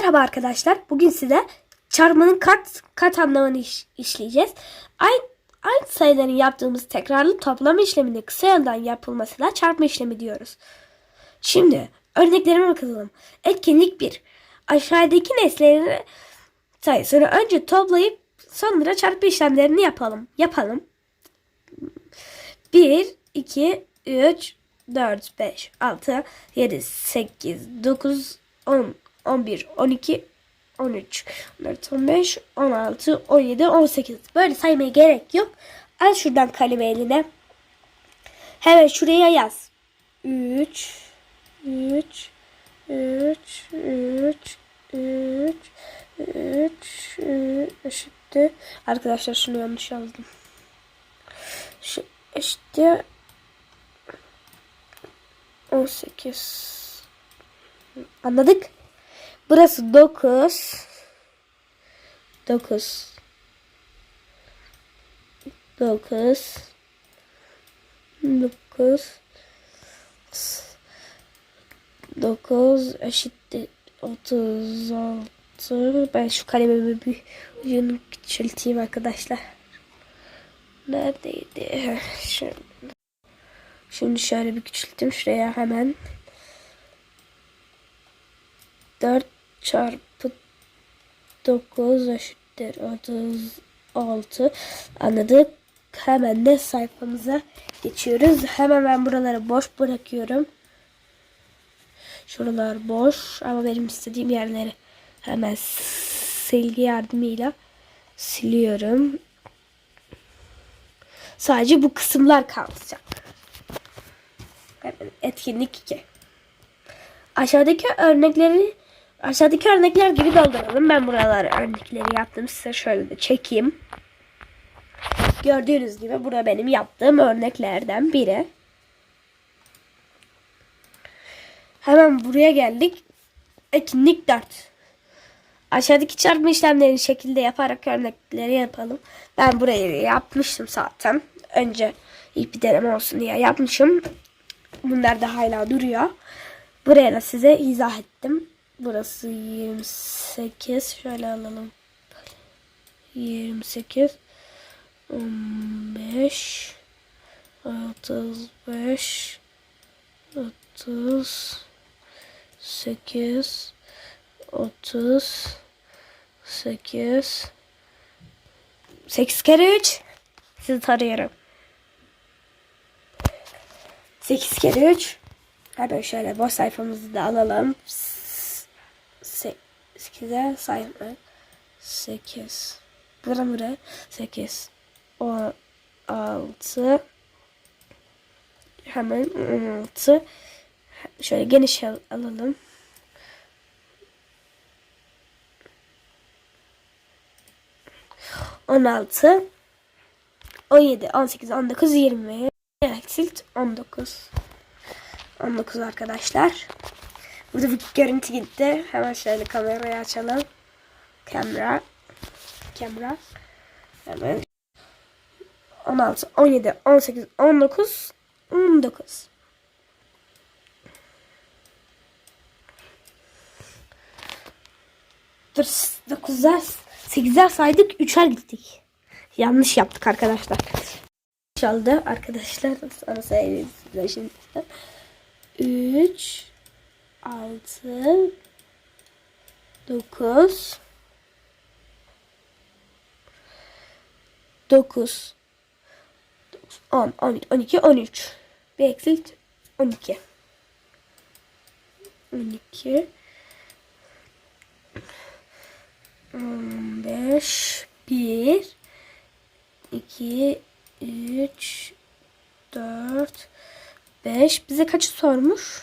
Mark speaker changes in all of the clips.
Speaker 1: Merhaba arkadaşlar. Bugün size çarpmanın kat kat anlamını iş, işleyeceğiz. Aynı, aynı sayıların yaptığımız tekrarlı toplama işleminde kısa yoldan yapılmasına çarpma işlemi diyoruz. Şimdi örneklerime bakalım. Etkinlik 1. Aşağıdaki nesnelerin sayısını önce toplayıp sonra çarpma işlemlerini yapalım. Yapalım. 1, 2, 3, 4, 5, 6, 7, 8, 9, 10, 11, 12, 13, 14, 15, 16, 17, 18. Böyle saymaya gerek yok. Al şuradan kalemi eline. Hemen şuraya yaz. 3, 3, 3, 3, 3, 3, 3 eşittir. Arkadaşlar şunu yanlış yazdım. Şu eşittir. 18. Anladık. Burası 9. 9. 9. 9. 9 eşittir 36. Ben şu kalemimi bir ucunu küçülteyim arkadaşlar. Neredeydi? Şimdi, şimdi şöyle bir küçülttüm şuraya hemen. 4 çarpı 9 eşittir 36 anladık. Hemen de sayfamıza geçiyoruz. Hemen ben buraları boş bırakıyorum. Şuralar boş ama benim istediğim yerleri hemen silgi yardımıyla siliyorum. Sadece bu kısımlar kalacak. Hemen etkinlik 2. Aşağıdaki örnekleri Aşağıdaki örnekler gibi dolduralım. Ben buraları örnekleri yaptım. Size şöyle de çekeyim. Gördüğünüz gibi burada benim yaptığım örneklerden biri. Hemen buraya geldik. Etkinlik 4. Aşağıdaki çarpma işlemlerini şekilde yaparak örnekleri yapalım. Ben burayı yapmıştım zaten. Önce ilk bir deneme olsun diye yapmışım. Bunlar da hala duruyor. Buraya da size izah ettim. Burası 28. Şöyle alalım. 28 15 35 38 38 8 kere 3 sizi tarıyorum. 8 kere 3 Hemen şöyle boş sayfamızı da alalım. 8'e saymak. 8. Buradan buraya 8. 16. Hemen 16. Şöyle geniş al alalım. On altı, on yedi, on sekiz, on dokuz, yirmi, eksilt on dokuz. On dokuz arkadaşlar. Burada bir görüntü gitti. Hemen şöyle kamerayı açalım. Kamera. Kamera. Hemen. 16, 17, 18, 19, 19. Dur 9'lar 8'ler saydık 3'er gittik. Yanlış yaptık arkadaşlar. Çaldı arkadaşlar. Ana sayıyı şimdi. 3 6 9 9 10 11 12 13 bir eksilt 12 12 15 1 2 3 4 5 bize kaçı sormuş?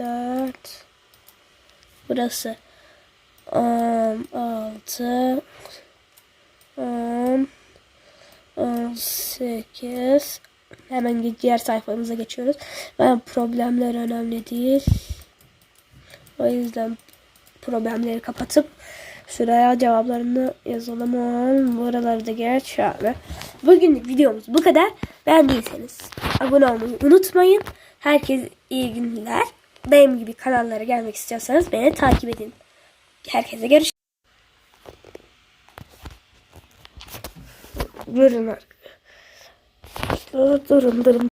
Speaker 1: 4 burası 16 on sekiz. hemen diğer sayfamıza geçiyoruz. Ben problemler önemli değil. O yüzden problemleri kapatıp şuraya cevaplarını yazalım. Buraları da geç abi. Bugün videomuz bu kadar. Beğendiyseniz abone olmayı unutmayın. Herkese iyi günler benim gibi kanallara gelmek istiyorsanız beni takip edin. Herkese görüşürüz. Durun. Durun durun.